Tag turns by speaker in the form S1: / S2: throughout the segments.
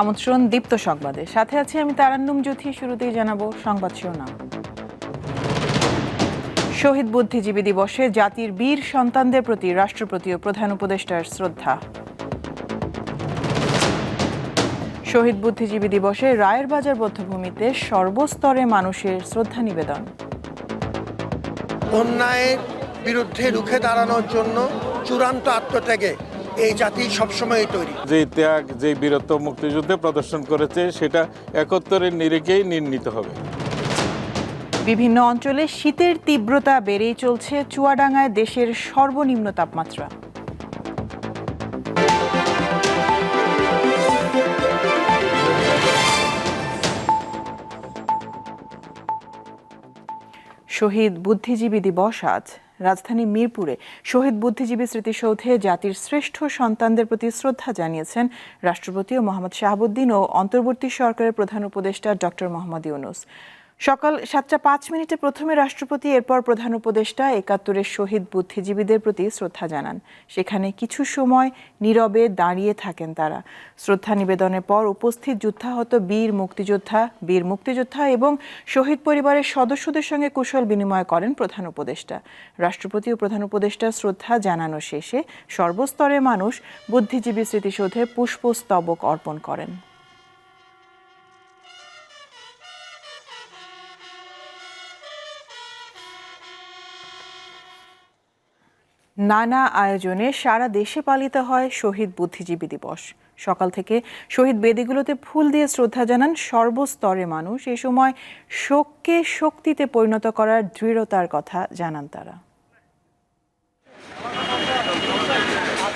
S1: আমন্ত্রণ দীপ্ত সংবাদে। সাথে আছি আমি তারান্নুম জ্যোতি শুরুতেই জানাব সংবাদ শিরোনাম। শহীদ বুদ্ধিজীবী দিবসে জাতির বীর সন্তানদের প্রতি রাষ্ট্রপতি ও প্রধান উপদেষ্টার শ্রদ্ধা। শহীদ বুদ্ধিজীবী দিবসে রায়ের বাজার বধ্যভূমিতে সর্বস্তরে মানুষের শ্রদ্ধা নিবেদন।
S2: অন্যায়ের বিরুদ্ধে রুখে দাঁড়ানোর জন্য চূড়ান্ত আত্মত্যাগে এই জাতি সবসময় তৈরি।
S3: যে ত্যাগ যে বীরত্ব মুক্তিযুদ্ধে প্রদর্শন করেছে সেটা একত্তরের নিরিখেই নির্ণীত হবে।
S1: বিভিন্ন অঞ্চলে শীতের তীব্রতা বেড়েই চলছে চুয়াডাঙ্গায় দেশের সর্বনিম্ন তাপমাত্রা। শহীদ বুদ্ধিজীবী দিবস আজ। রাজধানী মিরপুরে শহীদ বুদ্ধিজীবী স্মৃতিসৌধে জাতির শ্রেষ্ঠ সন্তানদের প্রতি শ্রদ্ধা জানিয়েছেন রাষ্ট্রপতি ও মোহাম্মদ শাহাবুদ্দিন ও অন্তর্বর্তী সরকারের প্রধান উপদেষ্টা ডক্টর মোহাম্মদ ইউনুস। সকাল সাতটা পাঁচ মিনিটে প্রথমে রাষ্ট্রপতি, এরপর প্রধান উপদেষ্টা একাত্তরের শহীদ বুদ্ধিজীবীদের প্রতি শ্রদ্ধা জানান। সেখানে কিছু সময় নীরবে দাঁড়িয়ে থাকেন তারা। শ্রদ্ধা নিবেদনের পর উপস্থিত যুদ্ধাহত বীর মুক্তিযোদ্ধা বীর মুক্তিযোদ্ধা এবং শহীদ পরিবারের সদস্যদের সঙ্গে কুশল বিনিময় করেন প্রধান উপদেষ্টা। রাষ্ট্রপতি ও প্রধান উপদেষ্টা শ্রদ্ধা জানানো শেষে সর্বস্তরের মানুষ বুদ্ধিজীবী স্মৃতিসৌধে পুষ্পস্তবক অর্পণ করেন। নানা আয়োজনে সারা দেশে পালিত হয় শহীদ বুদ্ধিজীবী দিবস। সকাল থেকে শহীদ বেদিগুলোতে ফুল দিয়ে শ্রদ্ধা জানান সর্বস্তরে মানুষ। এ সময় শোককে শক্তিতে পরিণত করার দৃঢ়তার কথা জানান তারা।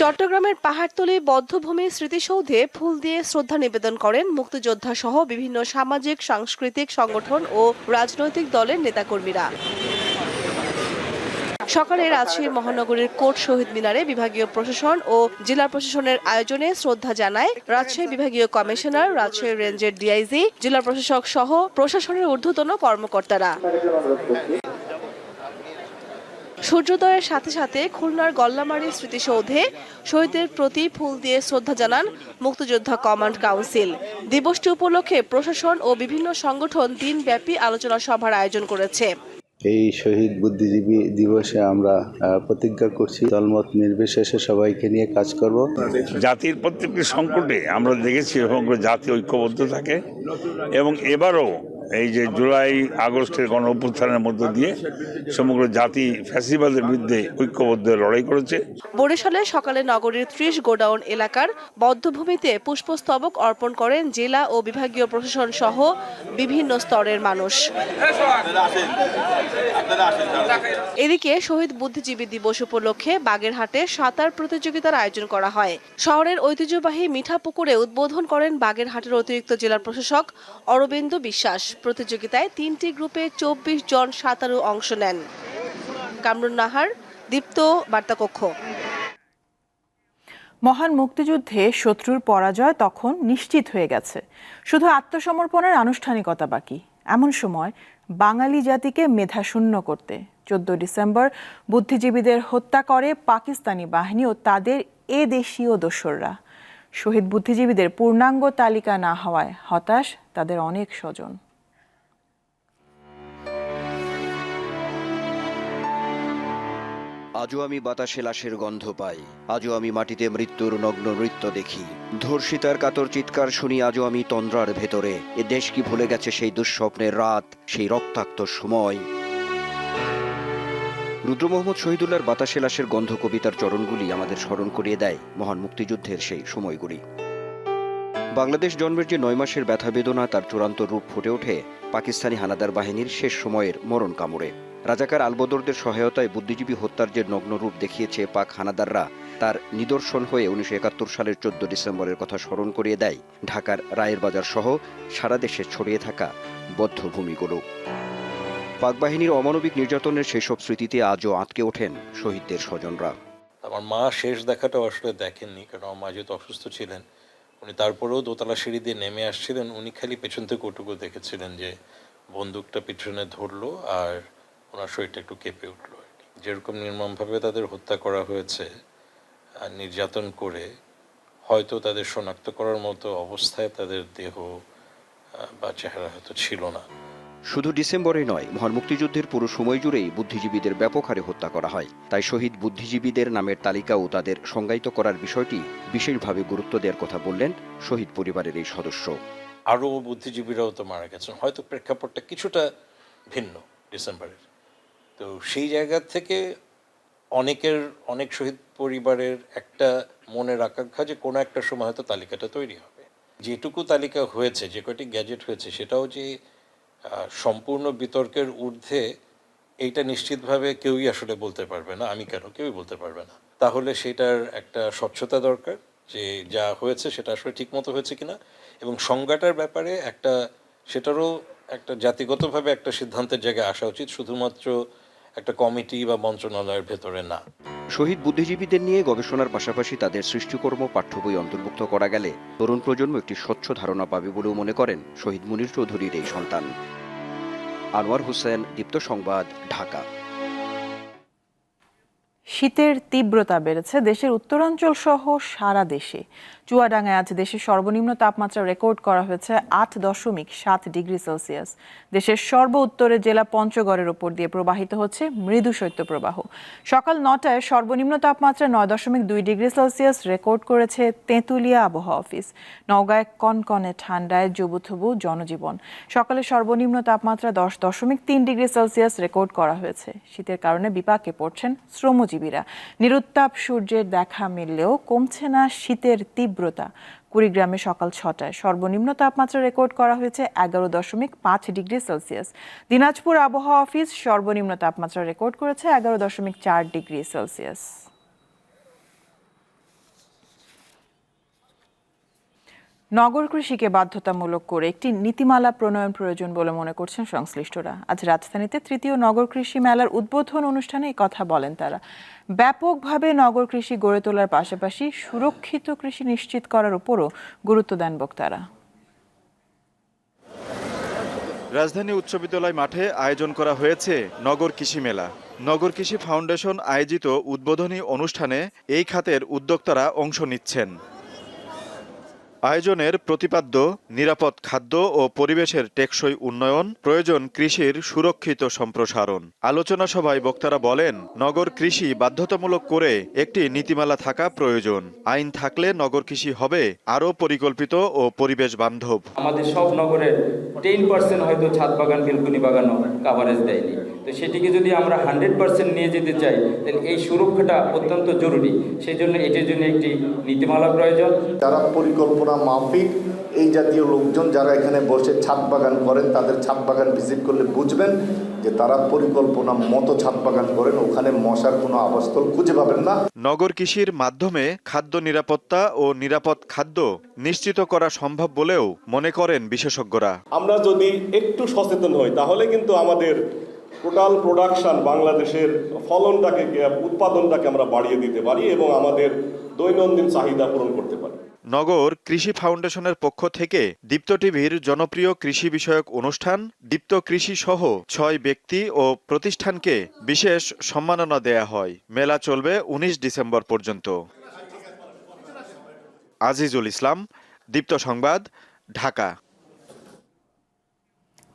S4: চট্টগ্রামের পাহাড়তলি বদ্ধভূমি স্মৃতিসৌধে ফুল দিয়ে শ্রদ্ধা নিবেদন করেন মুক্তিযোদ্ধা সহ বিভিন্ন সামাজিক, সাংস্কৃতিক সংগঠন ও রাজনৈতিক দলের নেতাকর্মীরা। সকালে রাজশাহী মহানগরীর কোর্ট শহীদ মিনারে বিভাগীয় প্রশাসন ও জেলা প্রশাসনের আয়োজনে শ্রদ্ধা জানায় রাজশাহী বিভাগীয় কমিশনার, রাজশাহী রেঞ্জের ডিআইজি, জেলা প্রশাসক সহ প্রশাসনের ঊর্ধ্বতন কর্মকর্তারা। সূর্যোদয়ের সাথে সাথে খুলনার গল্লামারী স্মৃতিসৌধে শহীদদের প্রতি ফুল দিয়ে শ্রদ্ধা জানান মুক্তিযোদ্ধা কমান্ড কাউন্সিল। দিবসটি উপলক্ষে প্রশাসন ও বিভিন্ন সংগঠন দিনব্যাপী আলোচনা সভার আয়োজন করেছে।
S5: এই শহীদ বুদ্ধিজীবী দিবসে আমরা প্রতিজ্ঞা করছি। দলমত নির্বিশেষে সবাইকে নিয়ে কাজ করব।
S6: জাতির প্রত্যেকটি সংকটে আমরা দেখেছি সমগ্র জাতি ঐক্যবদ্ধ থাকে এবং এবারও এই যে জুলাই, আগস্টের গণ অভ্যুত্থানের মধ্য দিয়ে সমগ্র জাতি ফ্যাসিবাদের বিরুদ্ধে ঐক্যবদ্ধ লড়াই করেছে।
S4: বরিশালে সকালে নগরীর ত্রিশ গোডাউন এলাকার বদ্ধভূমিতে পুষ্পস্তবক অর্পণ করেন জেলা ও বিভাগীয় প্রশাসন সহ বিভিন্ন স্তরের মানুষ। এদিকে শহীদ বুদ্ধিজীবী দিবস উপলক্ষে বাগেরহাটে সাঁতার প্রতিযোগিতার আয়োজন করা হয়। শহরের ঐতিহ্যবাহী মিঠাপুকুরে উদ্বোধন করেন বাগেরহাটের অতিরিক্ত জেলা প্রশাসক অরবিন্দ বিশ্বাস। প্রতিযোগিতায় তিনটি গ্রুপে চব্বিশ জন সাঁতারু অংশ নেন। কামরুন নাহার, দীপ্ত বার্তাকক্ষ।
S1: মহান মুক্তিযুদ্ধে শত্রুর পরাজয় তখন নিশ্চিত হয়ে গেছে। শুধু আত্মসমর্পণের আনুষ্ঠানিকতা বাকি। এমন সময় বাঙালি জাতিকে মেধাশূন্য করতে চোদ্দ ডিসেম্বর বুদ্ধিজীবীদের হত্যা করে পাকিস্তানি বাহিনী ও তাদের এ দেশীয় দোসররা। শহীদ বুদ্ধিজীবীদের পূর্ণাঙ্গ তালিকা না হওয়ায় হতাশ তাদের অনেক স্বজন।
S7: আজও আমি বাতাসে লাশের গন্ধ পাই। আজও আমি মাটিতে মৃত্যুর নগ্ন নৃত্য দেখি। ধর্ষিতার কাতর চিৎকার শুনি আজও আমি তন্দ্রার ভেতরে। এ দেশ কি ভুলে গেছে সেই দুঃস্বপ্নের রাত, সেই রক্তাক্ত সময়? রুদ্র মোহাম্মদ শহীদুল্লাহর বাতাসে লাশের গন্ধ কবিতার চরণগুলি আমাদের স্মরণ করিয়ে দেয় মহান মুক্তিযুদ্ধের সেই সময়গুলি। বাংলাদেশ জন্মের যে নয় মাসের ব্যথা বেদনা তার চূড়ান্ত রূপ ফুটে ওঠে পাকিস্তানি হানাদার বাহিনীর শেষ সময়ের মরণ কামড়ে। রাজাকার আলবদরদের সহায়তায় বুদ্ধিজীবী হত্যার যে নগ্ন রূপ দেখিয়েছে পাক হানাদাররা, তার নিদর্শন হয়ে উনিশশো একাত্তর সালের চোদ্দ ডিসেম্বরের কথা স্মরণ করিয়ে দেয় ঢাকার রায়ের বাজার সহ সারা দেশে ছড়িয়ে থাকা বদ্ধভূমিগুলো। পাক বাহিনীর অমানবিক নির্যাতনের সেসব স্মৃতিতে আজও আটকে ওঠেন শহীদদের স্বজনরা।
S8: আমার মা শেষ দেখাটাও আসলে দেখেননি, কারণ আমার মা যেহেতু অসুস্থ ছিলেন, উনি তারপরেও দোতলা সিঁড়ি দিয়ে নেমে আসছিলেন, উনি খালি পেছন থেকে ওটুকু দেখেছিলেন যে বন্দুকটা পিছনে ধরলো আর ওনার শরীরটা একটু কেঁপে উঠল আর কি। যেরকম নির্মমভাবে তাদের হত্যা করা হয়েছে আর নির্যাতন করে হয়তো তাদের শনাক্ত করার মতো অবস্থায় তাদের দেহ বা চেহারা হয়তো ছিল না।
S7: শুধু ডিসেম্বরে নয় মহান মুক্তিযুদ্ধের পুরো সময় জুড়েই বুদ্ধিজীবীদের ব্যাপক হারে হত্যা করা হয়। তাই শহীদ বুদ্ধিজীবীদের নামের তালিকা ও তাদের সংজ্ঞায়িত করার বিষয়টি বিশেষভাবে গুরুত্ব দেওয়ার কথা বললেন শহীদ পরিবারের এই সদস্য।
S8: আরও বুদ্ধিজীবীরাও তো মারা গেছেন। হয়তো প্রেক্ষাপটটা কিছুটা ভিন্ন ডিসেম্বরের। তো সেই জায়গা থেকে অনেকের, অনেক শহীদ পরিবারের একটা মনের আকাঙ্ক্ষা যে কোনো একটা সময় হয়তো তালিকাটা তৈরি হবে। যেটুকু তালিকা হয়েছে, যে কয়টি গ্যাজেট হয়েছে, সেটাও যে সম্পূর্ণ বিতর্কের ঊর্ধ্বে এইটা নিশ্চিতভাবে কেউই আসলে বলতে পারবে না, আমি কেন কেউই বলতে পারবে না। তাহলে সেটার একটা স্বচ্ছতা দরকার যে, যা হয়েছে সেটা আসলে ঠিকমতো হয়েছে কিনা এবং সংজ্ঞাটার ব্যাপারে একটা, সেটারও একটা জাতিগতভাবে একটা সিদ্ধান্তের জায়গায় আসা উচিত। শুধুমাত্র একটা কমিটি বা মন্ত্রণালয়ের ভেতরে না।
S7: শহীদ বুদ্ধিজীবীদের নিয়ে গবেষণার পাশাপাশি তাদের সৃষ্টিকর্ম পাঠ্য বই অন্তর্ভুক্ত করা গেলে তরুণ প্রজন্ম একটি স্বচ্ছ ধারণা পাবে বলেও মনে করেন শহীদ মুনির চৌধুরীর এই সন্তান। আনোয়ার হোসেন দীপ্ত সংবাদ ঢাকা।
S1: শীতের তীব্রতা বেড়েছে দেশের উত্তরাঞ্চল সহ সারা দেশে। চুয়াডাঙ্গায় আজ দেশের সর্বনিম্ন তাপমাত্রা রেকর্ড করা হয়েছে আট দশমিক সাত ডিগ্রি সেলসিয়াস। দেশের সর্ব উত্তরের জেলা পঞ্চগড়ের ওপর দিয়ে প্রবাহিত হচ্ছে মৃদু শৈত্যপ্রবাহ। সকাল নটায় সর্বনিম্ন তাপমাত্রা নয় দশমিক দুই ডিগ্রি সেলসিয়াস রেকর্ড করেছে তেঁতুলিয়া আবহাওয়া অফিস। নওগাঁয় কনকনে ঠান্ডায় জবুথবু জনজীবন। সকালে সর্বনিম্ন তাপমাত্রা দশ দশমিক তিন ডিগ্রি সেলসিয়াস রেকর্ড করা হয়েছে। শীতের কারণে বিপাকে পড়ছেন শ্রমজীবীরা। নিরুত্তাপ সূর্যের দেখা মিললেও কমছে না শীতের তীব্রতা। কুড়িগ্রামে সকাল ছটায় সর্বনিম্ন তাপমাত্রা রেকর্ড করা হয়েছে এগারো দশমিক পাঁচ ডিগ্রি সেলসিয়াস। দিনাজপুর আবহাওয়া অফিস সর্বনিম্ন তাপমাত্রা রেকর্ড করেছে এগারো দশমিক চার ডিগ্রি সেলসিয়াস। নগর কৃষিকে বাধ্যতামূলক করে একটি নীতিমালা প্রণয়ন প্রয়োজন বলে মনে করছেন সংশ্লিষ্টরা। আজ রাজধানীতে তৃতীয় নগর কৃষি মেলার উদ্বোধন অনুষ্ঠানে কথা বলেন তারা। ব্যাপকভাবে নগর কৃষি গড়ে তোলার পাশাপাশি সুরক্ষিত কৃষি নিশ্চিত করার উপরও গুরুত্ব দেন বক্তারা।
S9: রাজধানী উচ্চ বিদ্যালয় মাঠে আয়োজন করা হয়েছে নগর কৃষি মেলা। নগর কৃষি ফাউন্ডেশন আয়োজিত উদ্বোধনী অনুষ্ঠানে এই খাতের উদ্যোক্তারা অংশ নিচ্ছেন। আয়োজনের প্রতিপাদ্য নিরাপদ খাদ্য ও পরিবেশের টেকসই উন্নয়ন প্রয়োজন কৃষির সুরক্ষিত সম্প্রসারণ। আলোচনা সভায় বক্তারা বলেন নগর কৃষি বাধ্যতামূলক করে একটি নীতিমালা থাকা প্রয়োজন। আইন থাকলে নগর কৃষি হবে আরও পরিকল্পিত ও পরিবেশ বান্ধব।
S10: আমাদের সব নগরের টেন পার্সেন্ট হয়তো ছাদ বাগান বেলকুনি বাগানও কাভারেজ দেয়নি। তো সেটিকে যদি আমরা হান্ড্রেড পার্সেন্ট নিয়ে যেতে চাই তাহলে এই সুরক্ষাটা অত্যন্ত জরুরি। সেই জন্য এটির জন্য একটি নীতিমালা প্রয়োজন।
S11: যারা পরিকল্পনা মাফিক। এই জাতীয় লোকজন যারা এখানে বসে ছাদ বাগান করেন তাদের ছাদ বাগান ভিজিট করলে বুঝবেন যে তারা পরিকল্পনা মতো ছাদ বাগান করেন। ওখানে মশার কোনো আবাসস্থল খুঁজে পাবেন না।
S9: নগর কৃষির মাধ্যমে খাদ্য নিরাপত্তা ও নিরাপদ খাদ্য নিশ্চিত করা সম্ভব বলেও মনে করেন বিশেষজ্ঞরা।
S12: আমরা যদি একটু সচেতন হই তাহলে কিন্তু আমাদের টোটাল প্রোডাকশন বাংলাদেশের ফলনটাকে উৎপাদনটাকে আমরা বাড়িয়ে দিতে পারি এবং আমাদের দৈনন্দিন চাহিদা পূরণ করতে পারি।
S9: নগর কৃষি ফাউন্ডেশনের পক্ষ থেকে দীপ্ত টিভির জনপ্রিয় কৃষি বিষয়ক অনুষ্ঠান দীপ্ত কৃষি সহ ছয় ব্যক্তি ও প্রতিষ্ঠানকে বিশেষ সম্মাননা দেয়া হয়। মেলা চলবে উনিশ ডিসেম্বর পর্যন্ত। আজিজুল ইসলাম, দীপ্ত সংবাদ, Dhaka.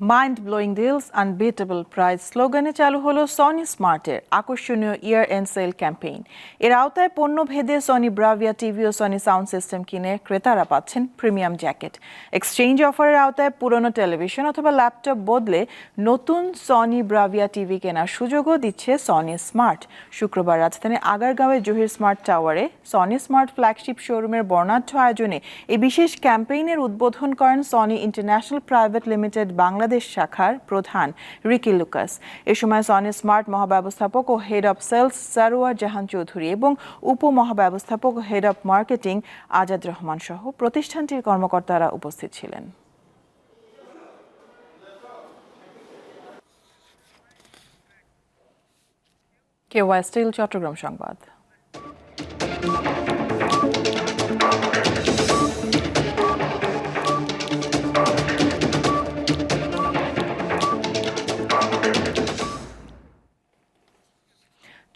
S1: Mind blowing deals unbeatable price স্লোগানে চালু হলো সনি স্মার্টের আকর্ষণীয় ইয়ার এন্ড সেল ক্যাম্পেইন এর আওতায় পণ্য ভেদে সনি ব্রাভিয়া টিভি ও সনি সাউন্ড সিস্টেম কিনে ক্রেতারা পাচ্ছেন প্রিমিয়াম জ্যাকেট এক্সচেঞ্জ অফারের আওতায় পুরনো টেলিভিশন অথবা ল্যাপটপ বদলে নতুন সনি ব্রাভিয়া টিভি কেনার সুযোগও দিচ্ছে সনি স্মার্ট শুক্রবার রাজধানী আগারগাঁওয়ের জহির স্মার্ট টাওয়ারে সনি স্মার্ট ফ্ল্যাগশিপ শোরুমের বর্ণাঢ্য আয়োজনে এই বিশেষ ক্যাম্পেইনের উদ্বোধন করেন Sony international private limited Bangladesh শাখার প্রধান রিকি লুকাস। এ সময় সনি স্মার্ট মহাব্যবস্থাপক ও head of sales Sarwar Jahan Chowdhury এবং উপমহাব্যবস্থাপক head of marketing Azad Rahman সহ প্রতিষ্ঠানটির কর্মকর্তারা উপস্থিত ছিলেন। কেওয়াই স্টিল, চট্টগ্রাম সংবাদ।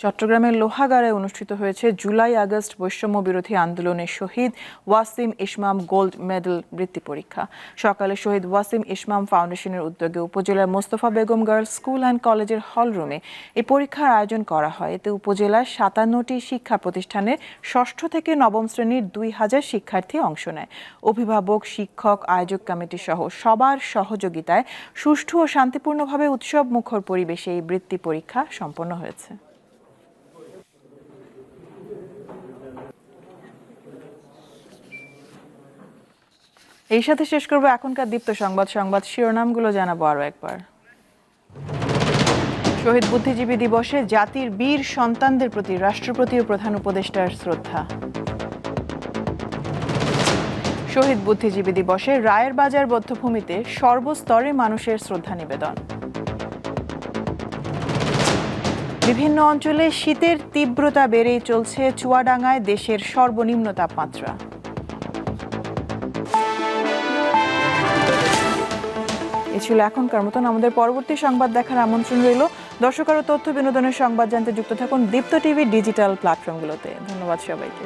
S1: চট্টগ্রামের লোহাগাড়ায় অনুষ্ঠিত হয়েছে জুলাই আগস্ট বৈষম্য বিরোধী আন্দোলনের শহীদ ওয়াসিম ইসমাম গোল্ড মেডেল বৃত্তি পরীক্ষা। সকালে শহীদ ওয়াসিম ইসমাম ফাউন্ডেশনের উদ্যোগে উপজেলার Mostafa Begum girls school and কলেজের হলরুমে এই পরীক্ষার আয়োজন করা হয়। এতে উপজেলার সাতান্নটি শিক্ষা প্রতিষ্ঠানের ষষ্ঠ থেকে নবম শ্রেণির দুই হাজার শিক্ষার্থী অংশ নেয়। অভিভাবক, শিক্ষক, আয়োজক কমিটি সহ সবার সহযোগিতায় সুষ্ঠু ও শান্তিপূর্ণভাবে উৎসব মুখর পরিবেশে এই বৃত্তি পরীক্ষা সম্পন্ন হয়েছে। এই সাথে শেষ করব এখনকার দীপ্ত সংবাদ। সংবাদ শিরোনামগুলো জানাব আরও একবার। শহীদ বুদ্ধিজীবী দিবসে জাতির বীর সন্তানদের প্রতি রাষ্ট্রপতি ও প্রধান উপদেষ্টার শ্রদ্ধা। শহীদ বুদ্ধিজীবী দিবসে রায়ের বাজার বদ্ধভূমিতে সর্বস্তরে মানুষের শ্রদ্ধা নিবেদন। বিভিন্ন অঞ্চলে শীতের তীব্রতা বেড়েই চলছে, চুয়াডাঙ্গায় দেশের সর্বনিম্ন তাপমাত্রা। এ ছিল এখনকার মতন। আমাদের পরবর্তী সংবাদ দেখার আমন্ত্রণ রইল। দর্শক আরও তথ্য বিনোদনের সংবাদ জানতে যুক্ত থাকুন দীপ্ত টিভি ডিজিটাল প্ল্যাটফর্মগুলোতে। ধন্যবাদ সবাইকে।